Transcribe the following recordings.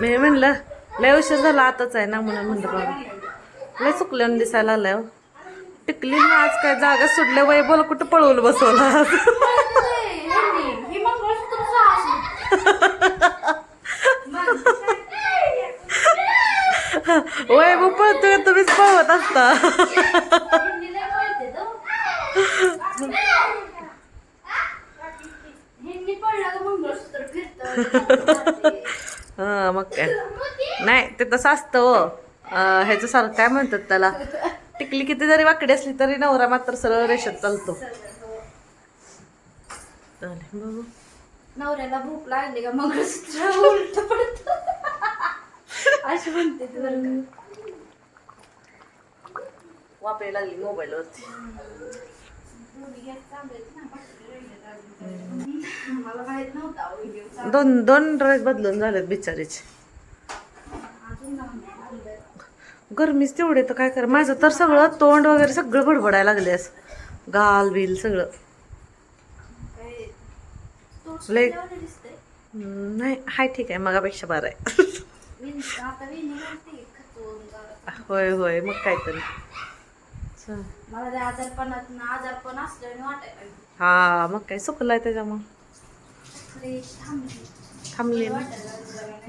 मी म्हणलं लय उशीर झाला आताच आहे ना म्हणून म्हणलं बाबा. लय चुकल्यानं दिसायला लागलाय हो. टिकली ना आज काय जागा सुटल्या वय बोल कुठं पळवलं बसवला वय मग पळतोय तुम्हीच पळवत असता हिंदी लय कळते तो. हिंदी पडलं का मंगळसूत्र फिरतं हा मग काय. नाही ते तसं असतं हो. ह्याचं सारखं काय म्हणतात त्याला? टिकली किती जरी वाकडी असली तरी नवरा मात्र सरळ रेषेत चालतो. चालेल, बघू. नवऱ्याला भूक लागली का मंगळसूत्र उलट पडत? अशी म्हणते ती बरं का. वापरायला लागली मोबाईलवरती. दोन दोन ड्रेस बदलून झालेत बिचारीचे. गरमीच तेवढे तर काय कर माझं तर सगळं तोंड वगैरे सगळं बडबडायला लागले असं. गाल बिल सगळं. लय- नाही हाय ठीक आहे. मगापेक्षा बरं आहे. होय होय. मग काय तरी मला त्या आजारपणात आजारपण असल्याने वाटायला लागलं. हा मग काय सुकलाय त्याच्यामुळं? फ्रेश थांबली. थांबली ना.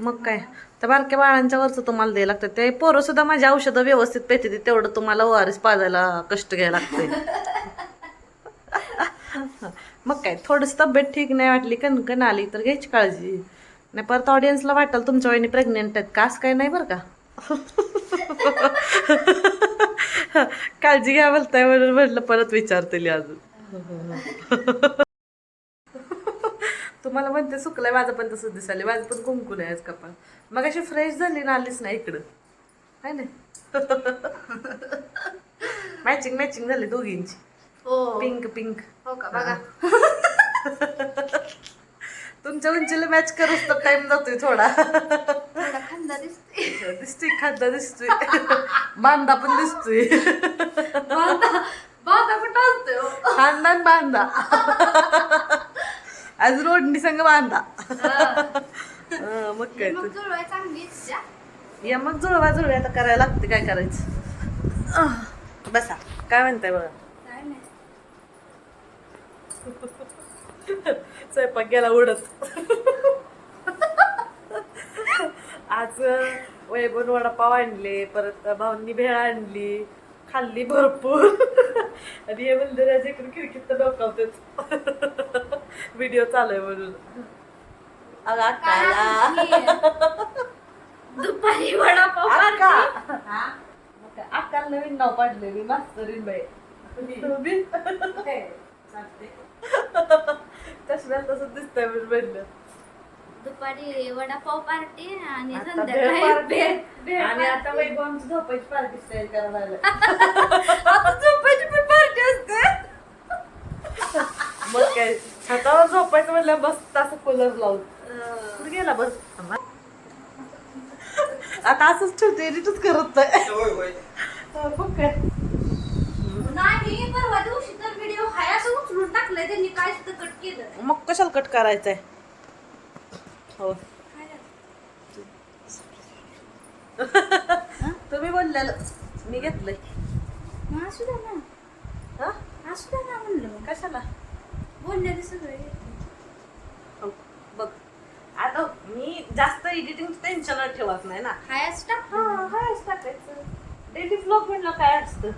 मग काय? त्या बारक्या बाळांच्या वरचं तुम्हाला द्यायला लागतं. ते पोरं सुद्धा माझी औषधं व्यवस्थित पेते ते तेवढं तुम्हाला ओआरएस पाजायला कष्ट घ्यायला लागते मग काय? थोडंसं तब्येत ठीक नाही वाटली कणकण आली तर घ्यायची काळजी. नाही परत ऑडियन्सला वाटेल तुमच्या वहिनी प्रेग्नेंट आहेत का? असं काय नाही बरं का? काळजी घ्या बोलताय म्हणून म्हटलं परत विचारतेली अजून. तुम्हाला म्हणते सुकलंय माझं पण तसंच दिसायला माझं पण कुंकून आहे आज कपाळ. मग अशी फ्रेश झाली ना आलीच ना इकडं. आहे ना? मॅचिंग मॅचिंग झाली दोघींची. हो. Pink pink. हो का? बघा. तुमच्या उंचीला मॅच करूच तर टाइम जातोय थोडा. थोडा खांदा दिसते दिसतोय खाद्दा दिसतोय. बांधा पण दिसतोय. बांधा बांधा कुठं असते हो? खानदान बांधा आज रोडनी संग बांधा हं, मग काय. जुळवाय. या मग जुळवा जुळवा. आता करायला लागते काय करायचं? बसा. काय म्हणताय बघा? स्वयंपाक गेला उडत. आज वैभव वडापाव आणले परत भाऊंनी भेळ आणली खाल्ली भरपूर. आणि हे मंदिराच्या इकडे खिडकीत तर डोकावतेच व्हिडिओ चालू आहे म्हणून. अगं अक्काला दुपारी वडापाव अक्का पार्टी. हा? अक्काला नवीन नाव पाडलेली मास्तरीन बाई. तुम्ही? तसं तसं दिसतंय म्हणून म्हणलं. दुपारी वडापाव पार्टी आणि आता भेळ संध्याकाळी पार्टी. भेळ- भेळ आणि आता. वैभव आमची झोपायची पार्टी स्टाईल करायला. आता झोपायची पण पार्टी असते. मग काय छतावर झोपायचं म्हणलं बस असं कूलर लावून. कुठे गेला बस. आता असंच ठेवते एडिटच करत नाही. हा, मग काय? नाही परवा दिवशी तर व्हिडिओ हाय असं उचलून टाकलंय त्यांनी काय सुद्धा कट केलं मग कशाला कट करायचंय? हो. तुम्ही बोललेलं. मी घेतलंय. मग असू द्या ना. हा? असू द्या ना म्हणलं कशाला? सगळे हो, बघ. आता मी जास्त एडिटिंग टेन्शन ठेवत नाही ना. हाय असं टाक हा टाकायचं डेली ब्लॉग म्हणलं काय असतं?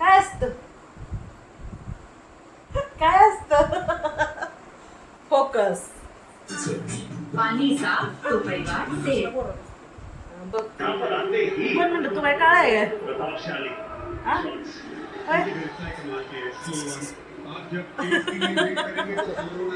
काय असतं? काय असतं? फोकस तो परिवार बघ. म्हणलं तुम्हाला काय आहे? हा? काय? आप जब तेज के लिए वेट करेंगे तो जरूर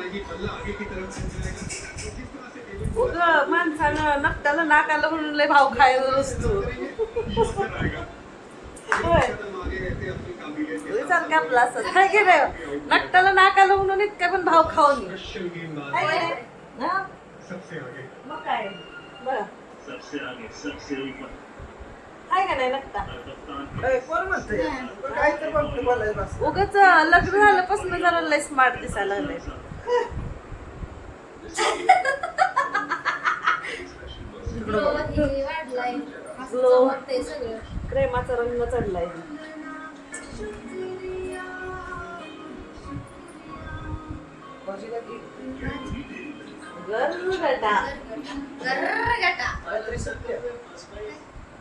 काबिलियत के विचार का आपला असं. काय की नाही नकट्याला नाक आलं म्हणून इतका पण भाव खाऊन? हा? मग काय? बरं. का नाही नक्का उगाच लग्न झाल्यापासून जरा लय स्मार्ट दिसायला लागलंय. हे प्रेमाचा रंग चढलाय.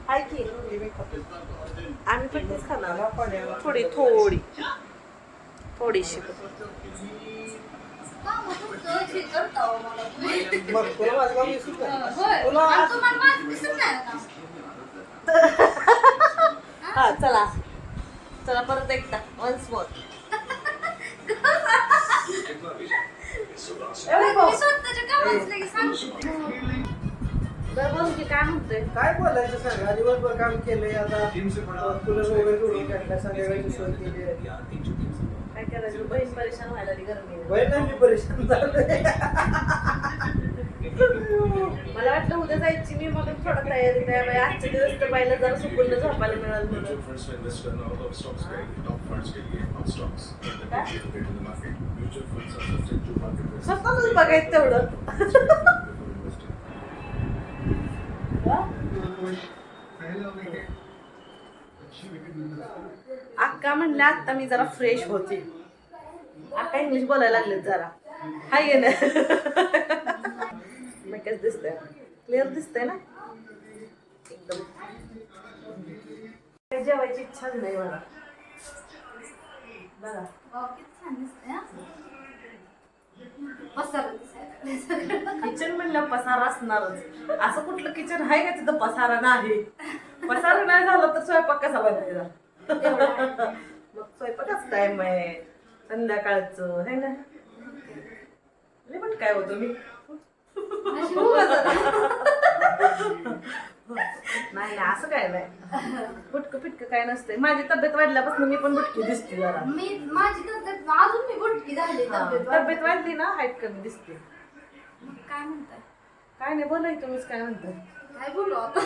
हाय की? आम्ही पण तेच खाणार. थोडी थोडी. थोडीशी. हे? हा चला. चला परत एकदा. वन्स मोर की काय बोलायचं सांगा? दिवसभर काम केलंय आता. कुलर वगैरे जोडून काढला संध्याकाळची सोय केली आहे. काय करायचं? बहीण परेशान व्हायला लागली गरमी बहीण नाही मी परेशान झालोय मला वाटलं उद्या जायची मी म्हणून थोडं तयारी त्यावेळी आजचे दिवस तर पाहिलं जरा सुकून झोपायला मिळालं म्हणून. फंड्स में इन्वेस्ट करना तो आप स्टॉक्स का टॉप फंड्स के लिए on stocks market mutual funds are subject to market स्वतःच बघायचं तेवढं. अक्का म्हणले आता मी जरा फ्रेश होते. अक्का इंग्लिश बोलायला लागलेत जरा. हाय ये ना मग कसं दिसतंय. क्लिअर दिसतंय ना? एकदम. जेवायची इच्छाच नाही मला. बघा वाव, किती छान दिसतंय, हा? पसारा दिसायला लागलाय सगळं. किचन म्हणलं पसारा असणारच. असं कुठलं किचन आहे का तिथं पसारा नाही? पसारा नाही झाला तर स्वयंपाक कसा बनायचा मग स्वयंपाकच टाइम आहे. संध्याकाळचं है ना? लय पण काय होतं मी. नाही नाही असं काय नाही. बुटकं पिटकं काय नसतंय. माझी तब्येत वाढल्यापासून मी पण बुटकी दिसते जरा. मी माझी तब्येत अजून मी गुटकी झाली तब्येत तब्येत वाढली. ना हाईट कमी दिसते. मग काय म्हणताय? काय नाही बोलाय तुम्हीच काय म्हणताय? काय बोलू आता?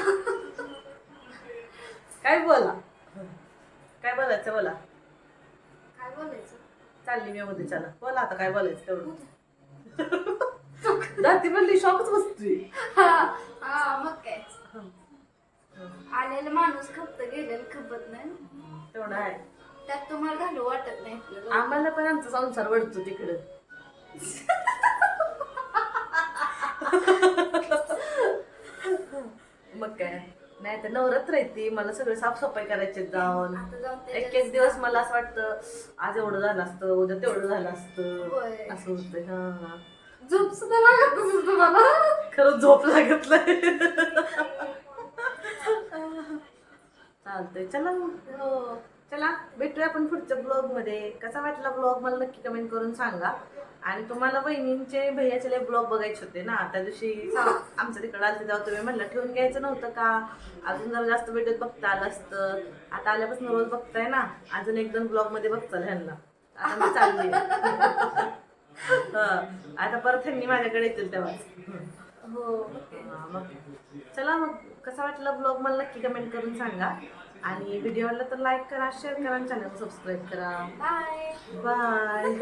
काय बोला? काय बोलायचं बोला. काय बोलायचं? चालली मी मध्ये चला. बोला आता काय बोलायचं तेवढं. जाती म्हणली शॉकच बसतोय. हा हा, मग काय? आलेला माणूस खपत गेलेला खपत नाही. तेवढं आहे. त्यात तुम्हाला घालू वाटत नाही आपल्याला. आम्हाला पण आमचा संसार वडतो तिकडं. मग काय? नाही तर नवरात्र येते मला सगळं साफसफाई करायचे जाऊन. आता जाऊन एक एक दिवस मला असं वाटतं आज एवढं झालं असतं उद्या तेवढं झालं असतं. असं होतं हा. झोप सुद्धा लागत नसेल तुम्हाला. खरंच झोप लागत नाही. चालतंय. चला मग. हो. चला भेटूया आपण पुढच्या ब्लॉगमध्ये कसा वाटला ब्लॉग? मला नक्की कमेंट करून सांगा. आणि तुम्हाला बहिणींचे भैयाचे ब्लॉग बघायचे होते ना. त्या दिवशी आमच्या तिकडे आले तेव्हा तुम्ही म्हणलं ठेवून घ्यायचं नव्हतं का? अजून जरा जास्त व्हिडिओ बघता आलं असतं. आता आल्यापासून रोज बघताय ना. अजून एक दोन ब्लॉगमध्ये बघताल ह्यांना. आता मी चालली हं. आता परत ह्यांनी माझ्याकडे येतील तेव्हाच. हो मग. हा, चला मग कसा वाटला ब्लॉग मला नक्की कमेंट करून सांगा. आणि व्हिडिओ आवडला तर लाईक करा शेअर करा चॅनल सबस्क्राईब करा. Bye bye